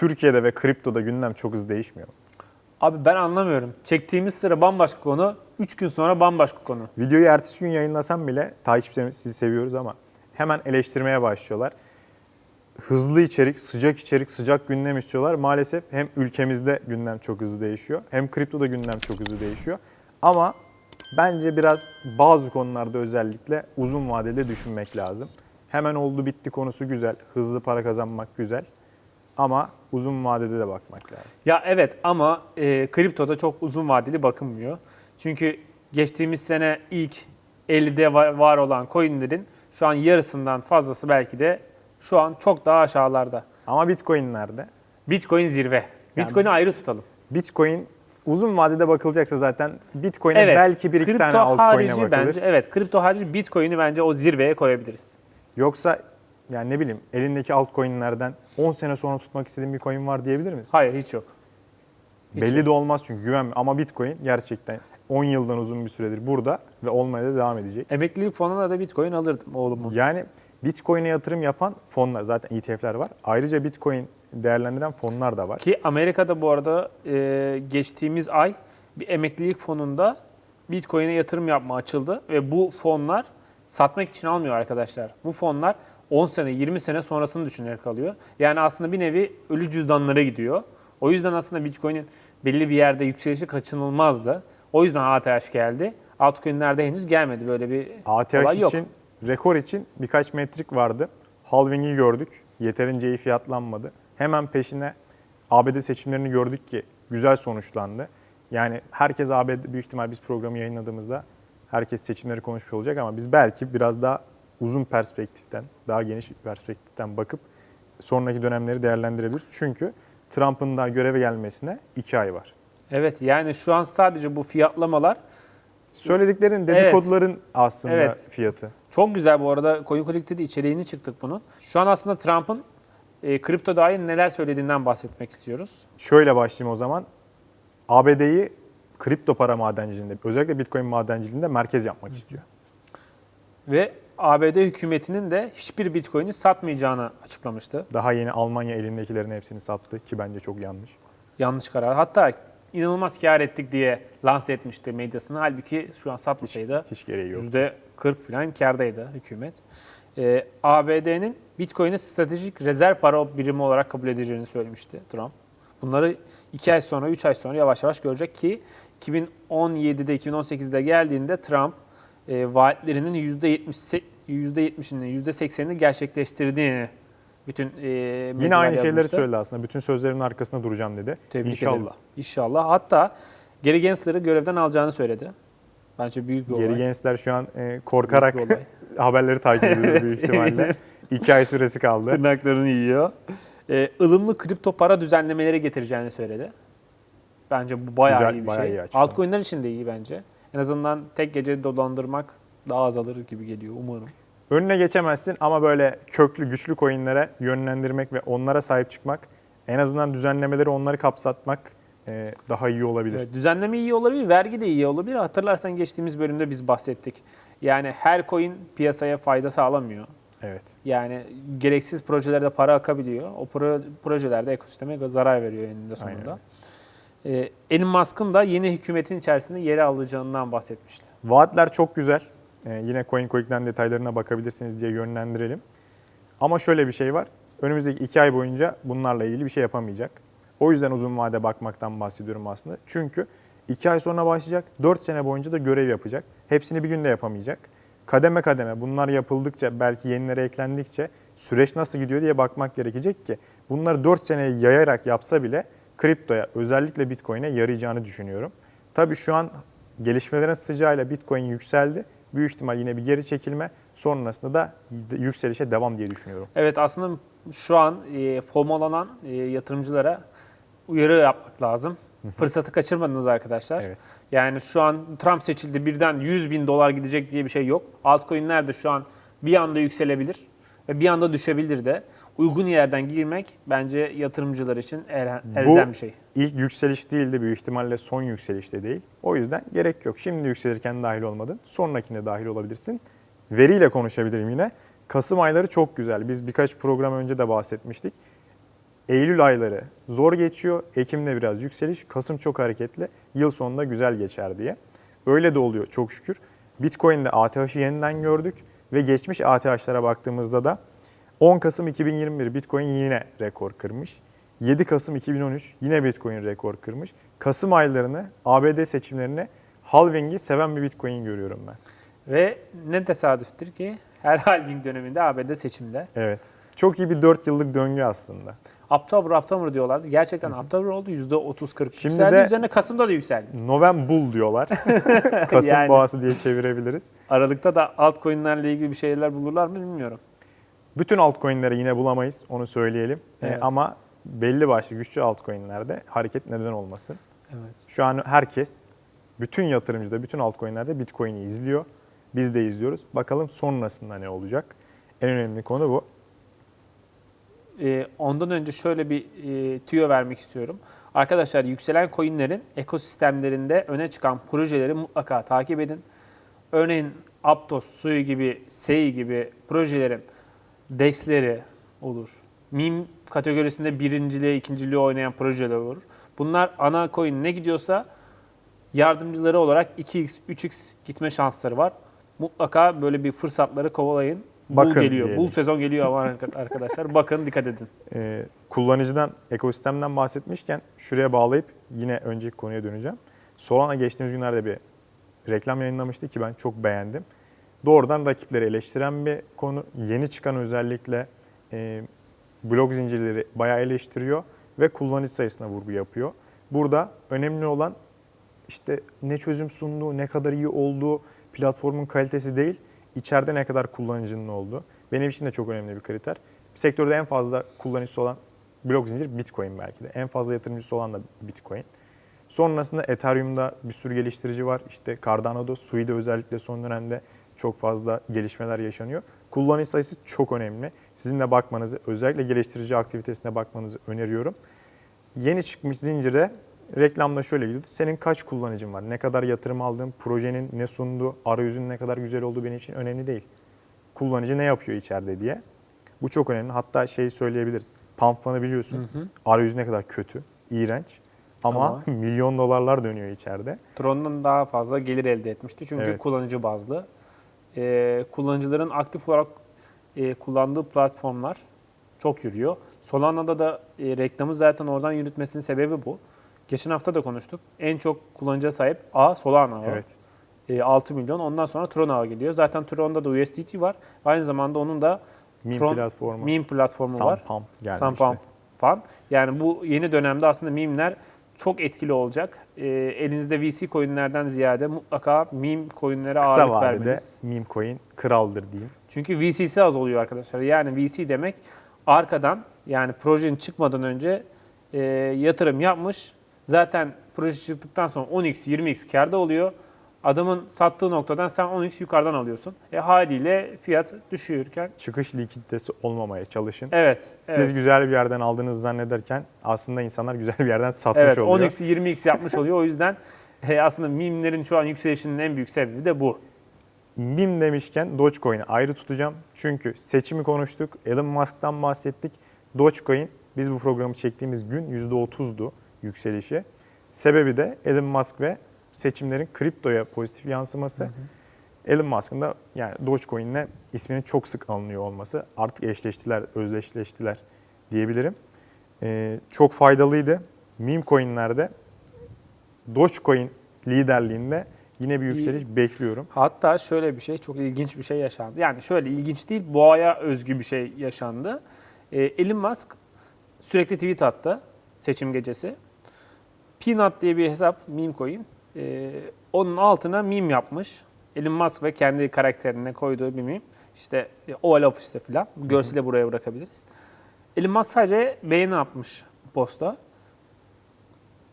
Türkiye'de ve kriptoda gündem çok hızlı değişmiyor. Abi ben anlamıyorum. Çektiğimiz sıra bambaşka konu, 3 gün sonra bambaşka konu. Videoyu ertesi gün yayınlasam bile takipçilerimiz sizi seviyoruz ama hemen eleştirmeye başlıyorlar. Hızlı içerik, sıcak içerik, sıcak gündem istiyorlar. Maalesef hem ülkemizde gündem çok hızlı değişiyor hem kriptoda gündem çok hızlı değişiyor. Ama bence biraz bazı konularda özellikle uzun vadede düşünmek lazım. Hemen oldu bitti konusu güzel, hızlı para kazanmak güzel ama uzun vadede de bakmak lazım. Ya evet ama e, kriptoda çok uzun vadeli bakılmıyor. Çünkü geçtiğimiz sene ilk 50'de var, var olan coinlerin şu an yarısından fazlası belki de şu an çok daha aşağılarda. Ama Bitcoin nerede? Bitcoin zirve. Bitcoin'i ayrı tutalım. Bitcoin uzun vadede bakılacaksa zaten Bitcoin'e Evet. belki bir iki tane altcoin'e bakılır. bence evet kripto harici Bitcoin'i bence o zirveye koyabiliriz. Yoksa yani ne bileyim elindeki altcoin'lerden 10 sene sonra tutmak istediğin bir coin var diyebilir misin? Hayır hiç yok. Hiç Belli yok. de olmaz çünkü güvenme. Ama Bitcoin gerçekten 10 yıldan uzun bir süredir burada ve olmaya da devam edecek. Emeklilik fonuna da Bitcoin alırdım oğlumun. Yani Bitcoin'e yatırım yapan fonlar zaten ETF'ler var. Ayrıca Bitcoin değerlendiren fonlar da var. Ki Amerika'da bu arada e, geçtiğimiz ay bir emeklilik fonunda Bitcoin'e yatırım yapma açıldı ve bu fonlar satmak için almıyor arkadaşlar. Bu fonlar 10 sene 20 sene sonrasını düşünerek alıyor. Yani aslında bir nevi ölü cüzdanlara gidiyor. O yüzden aslında Bitcoin'in belli bir yerde yükselişi kaçınılmazdı. O yüzden ATH geldi. Altcoin'lerde henüz gelmedi böyle bir ATH olay yok. için, rekor için birkaç metrik vardı. Halving'i gördük. Yeterince iyi fiyatlanmadı. Hemen peşine ABD seçimlerini gördük ki güzel sonuçlandı. Yani herkes ABD büyük ihtimal biz programı yayınladığımızda herkes seçimleri konuşmuş olacak ama biz belki biraz daha uzun perspektiften, daha geniş perspektiften bakıp sonraki dönemleri değerlendirebiliriz. Çünkü Trump'ın daha göreve gelmesine iki ay var. Evet yani şu an sadece bu fiyatlamalar Söylediklerin, Evet. dedikoduların aslında Evet. fiyatı. Çok güzel bu arada Coin Collect'te içeriğini çıktık bunun. Şu an aslında Trump'ın e, kripto dair neler söylediğinden bahsetmek istiyoruz. Şöyle başlayayım o zaman. ABD'yi kripto para madenciliğinde, özellikle Bitcoin madenciliğinde merkez yapmak istiyor. Ve ABD hükümetinin de hiçbir Bitcoin'i satmayacağını açıklamıştı. Daha yeni Almanya elindekilerin hepsini sattı ki bence çok yanlış. Yanlış karar. Hatta inanılmaz kar ettik diye lanse etmişti medyasını. Halbuki şu an satmasaydı Hiç gereği yok. %40 falan kardaydı hükümet. Ee, ABD'nin Bitcoin'i stratejik rezerv para birimi olarak kabul edeceğini söylemişti Trump. Bunları 2 ay sonra, 3 ay sonra yavaş yavaş görecek ki 2017'de, 2018'de geldiğinde Trump e, vaatlerinin %70, %70'ini, %80'ini gerçekleştirdiğini bütün e, Yine aynı şeyleri yazmıştı. söyledi aslında. Bütün sözlerimin arkasında duracağım dedi. Tebrik İnşallah. ederim. İnşallah. Hatta Gary Gensler'ı görevden alacağını söyledi. Bence büyük bir Geri olay. gençler şu an e, korkarak haberleri takip ediyor büyük ihtimalle. İki ay süresi kaldı. Tırnaklarını yiyor. Ee, ılımlı kripto para düzenlemeleri getireceğini söyledi. Bence bu bayağı Güzel, iyi bir bayağı şey. iyi. Altcoin'ler için de iyi bence. En azından tek gece dolandırmak daha azalır gibi geliyor umarım. Önüne geçemezsin ama böyle köklü, güçlü coinlere yönlendirmek ve onlara sahip çıkmak, en azından düzenlemeleri onları kapsatmak e, daha iyi olabilir. Evet, düzenleme iyi olabilir, vergi de iyi olabilir. Hatırlarsan geçtiğimiz bölümde biz bahsettik. Yani her coin piyasaya fayda sağlamıyor. Evet. Yani gereksiz projelerde para akabiliyor. O pro- projelerde ekosisteme zarar veriyor eninde Aynen sonunda. Ee, Elon Musk'ın da yeni hükümetin içerisinde yeri alacağından bahsetmişti. Vaatler çok güzel. Ee, yine CoinCoin'den detaylarına bakabilirsiniz diye yönlendirelim. Ama şöyle bir şey var. Önümüzdeki iki ay boyunca bunlarla ilgili bir şey yapamayacak. O yüzden uzun vade bakmaktan bahsediyorum aslında. Çünkü iki ay sonra başlayacak, dört sene boyunca da görev yapacak. Hepsini bir günde yapamayacak. Kademe kademe bunlar yapıldıkça, belki yenilere eklendikçe süreç nasıl gidiyor diye bakmak gerekecek ki bunları 4 seneye yayarak yapsa bile kriptoya, özellikle Bitcoin'e yarayacağını düşünüyorum. Tabii şu an gelişmelerin sıcağıyla Bitcoin yükseldi. Büyük ihtimal yine bir geri çekilme. Sonrasında da yükselişe devam diye düşünüyorum. Evet aslında şu an e, FOMO'lanan e, yatırımcılara uyarı yapmak lazım. Fırsatı kaçırmadınız arkadaşlar. Evet. Yani şu an Trump seçildi birden 100 bin dolar gidecek diye bir şey yok. Altcoin'ler de şu an bir anda yükselebilir ve bir anda düşebilir de. Uygun yerden girmek bence yatırımcılar için el- elzem bir şey. İlk yükseliş değildi büyük ihtimalle son yükselişte değil. O yüzden gerek yok. Şimdi yükselirken dahil olmadın. Sonrakinde dahil olabilirsin. Veriyle konuşabilirim yine. Kasım ayları çok güzel. Biz birkaç program önce de bahsetmiştik. Eylül ayları zor geçiyor. Ekim'de biraz yükseliş. Kasım çok hareketli. Yıl sonunda güzel geçer diye. Öyle de oluyor çok şükür. Bitcoin'de ATH'ı yeniden gördük ve geçmiş ATH'lara baktığımızda da 10 Kasım 2021 Bitcoin yine rekor kırmış. 7 Kasım 2013 yine Bitcoin rekor kırmış. Kasım aylarını ABD seçimlerine halving'i seven bir Bitcoin görüyorum ben. Ve ne tesadüftür ki her halving döneminde ABD seçimde. Evet. Çok iyi bir 4 yıllık döngü aslında. October, October diyorlardı. Gerçekten October oldu. %30-40 Şimdi yükseldi. de- Üzerine Kasım'da da yükseldi. November Bull diyorlar. Kasım Yani. boğası diye çevirebiliriz. Aralıkta da altcoin'lerle ilgili bir şeyler bulurlar mı bilmiyorum. Bütün altcoin'leri yine bulamayız onu söyleyelim. Ee, Evet. ama belli başlı güçlü altcoin'lerde hareket neden olmasın. Evet. Şu an herkes, bütün yatırımcı da bütün altcoin'lerde Bitcoin'i izliyor. Biz de izliyoruz. Bakalım sonrasında ne olacak? En önemli konu bu. Ee, ondan önce şöyle bir e, tüyo vermek istiyorum. Arkadaşlar yükselen coinlerin ekosistemlerinde öne çıkan projeleri mutlaka takip edin. Örneğin Aptos, Sui gibi, Sei gibi projelerin DEX'leri olur. Meme kategorisinde birinciliğe, ikinciliğe oynayan projeler olur. Bunlar ana coin ne gidiyorsa yardımcıları olarak 2x, 3x gitme şansları var. Mutlaka böyle bir fırsatları kovalayın. Bakın geliyor. diyelim. Bull sezon geliyor ama arkadaşlar. Bakın dikkat edin. Ee, kullanıcıdan, ekosistemden bahsetmişken şuraya bağlayıp yine önceki konuya döneceğim. Solana geçtiğimiz günlerde bir reklam yayınlamıştı ki ben çok beğendim. Doğrudan rakipleri eleştiren bir konu. Yeni çıkan özellikle e, blok zincirleri bayağı eleştiriyor ve kullanıcı sayısına vurgu yapıyor. Burada önemli olan işte ne çözüm sunduğu, ne kadar iyi olduğu, platformun kalitesi değil, içeride ne kadar kullanıcının olduğu. Benim için de çok önemli bir kriter. Sektörde en fazla kullanıcısı olan blok zincir Bitcoin belki de. En fazla yatırımcısı olan da Bitcoin. Sonrasında Ethereum'da bir sürü geliştirici var. İşte Cardano'da, Sui'de özellikle son dönemde çok fazla gelişmeler yaşanıyor. Kullanıcı sayısı çok önemli. Sizin de bakmanızı, özellikle geliştirici aktivitesine bakmanızı öneriyorum. Yeni çıkmış zincirde reklamda şöyle gidiyordu. Senin kaç kullanıcın var? Ne kadar yatırım aldın? Projenin ne sunduğu? Arayüzün ne kadar güzel olduğu benim için önemli değil. Kullanıcı ne yapıyor içeride diye. Bu çok önemli. Hatta şey söyleyebiliriz. Pump Fun'ı biliyorsun. Hı hı. Arayüzü ne kadar kötü, iğrenç. Ama, Ama- milyon dolarlar dönüyor içeride. Tron'dan daha fazla gelir elde etmişti. Çünkü Evet. kullanıcı bazlı. Ee, kullanıcıların aktif olarak e, kullandığı platformlar çok yürüyor. Solana'da da e, reklamı zaten oradan yürütmesinin sebebi bu. Geçen hafta da konuştuk. En çok kullanıcıya sahip A Solana var. Evet. E, 6 milyon. Ondan sonra Tron ağı geliyor. Zaten Tron'da da USDT var. Aynı zamanda onun da Meme Tron- platformu. meme platformu var. Sunpump gelmişti. Sunpump fan. Yani bu yeni dönemde aslında meme'ler çok etkili olacak. Ee, elinizde VC coinlerden ziyade mutlaka meme coinlere Kısa ağırlık vadede vermeniz. meme coin kraldır diyeyim. Çünkü VC'si az oluyor arkadaşlar. Yani VC demek arkadan yani projenin çıkmadan önce e, yatırım yapmış. Zaten proje çıktıktan sonra 10x 20x karda oluyor. Adamın sattığı noktadan sen 10x yukarıdan alıyorsun. E haliyle fiyat düşüyorken Çıkış likiditesi olmamaya çalışın. evet. Siz evet. güzel bir yerden aldığınızı zannederken aslında insanlar güzel bir yerden satmış Evet oluyor. 10x 20x yapmış oluyor. O yüzden e, aslında mimlerin şu an yükselişinin en büyük sebebi de bu. Mim demişken Dogecoin'i ayrı tutacağım. Çünkü seçimi konuştuk. Elon Musk'tan bahsettik. Dogecoin biz bu programı çektiğimiz gün %30'du yükselişi. Sebebi de Elon Musk ve seçimlerin kriptoya pozitif yansıması. Elon Musk'ın da yani Dogecoin'le isminin çok sık anılıyor olması. Artık eşleştiler, özdeşleştiler diyebilirim. Ee, çok faydalıydı. Meme coin'lerde Dogecoin liderliğinde yine bir yükseliş bekliyorum. Hatta şöyle bir şey, çok ilginç bir şey yaşandı. Yani şöyle ilginç değil, boğaya özgü bir şey yaşandı. E, Elon Musk sürekli tweet attı seçim gecesi. Peanut diye bir hesap, meme coin. E, onun altına meme yapmış. Elon Musk ve kendi karakterine koyduğu bir meme. İşte e, Oval Office'te falan. Görseli buraya bırakabiliriz. Elon Musk sadece beğeni atmış posta.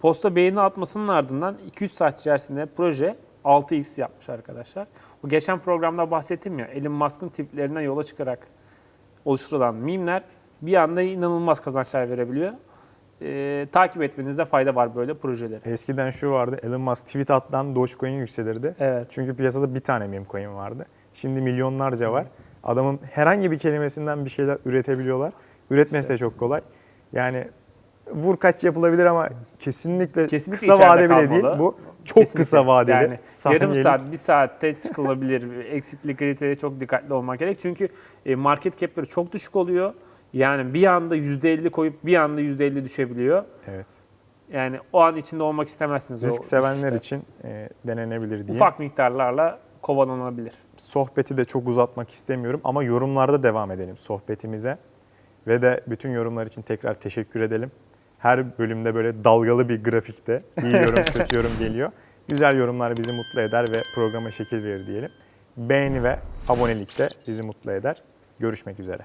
Posta beğeni atmasının ardından 2-3 saat içerisinde proje 6x yapmış arkadaşlar. Bu geçen programda bahsettim ya Elon Musk'ın tiplerinden yola çıkarak oluşturulan mimler bir anda inanılmaz kazançlar verebiliyor. Ee, takip etmenizde fayda var böyle projeleri. Eskiden şu vardı. Elon Musk tweet attan Dogecoin yükselirdi. Evet. Çünkü piyasada bir tane meme coin vardı. Şimdi milyonlarca var. Adamın herhangi bir kelimesinden bir şeyler üretebiliyorlar. Üretmesi de çok kolay. Yani vur kaç yapılabilir ama kesinlikle, Kesinlikle kısa vade bile kalmalı. değil. Bu çok Kesinlikle. kısa vadeli. Yani yarım saat, bir saatte çıkılabilir. Exit liquidite'ye çok dikkatli olmak gerek. Çünkü e, market cap'leri çok düşük oluyor. Yani bir anda %50 koyup bir anda %50 düşebiliyor. Evet. Yani o an içinde olmak istemezsiniz. o Risk sevenler düşüşte. için e, denenebilir diye. Ufak miktarlarla kovalanabilir. Sohbeti de çok uzatmak istemiyorum ama yorumlarda devam edelim sohbetimize. Ve de bütün yorumlar için tekrar teşekkür edelim. Her bölümde böyle dalgalı bir grafikte iyi yorum kötü yorum geliyor. Güzel yorumlar bizi mutlu eder ve programa şekil verir diyelim. Beğeni ve abonelik de bizi mutlu eder. Görüşmek üzere.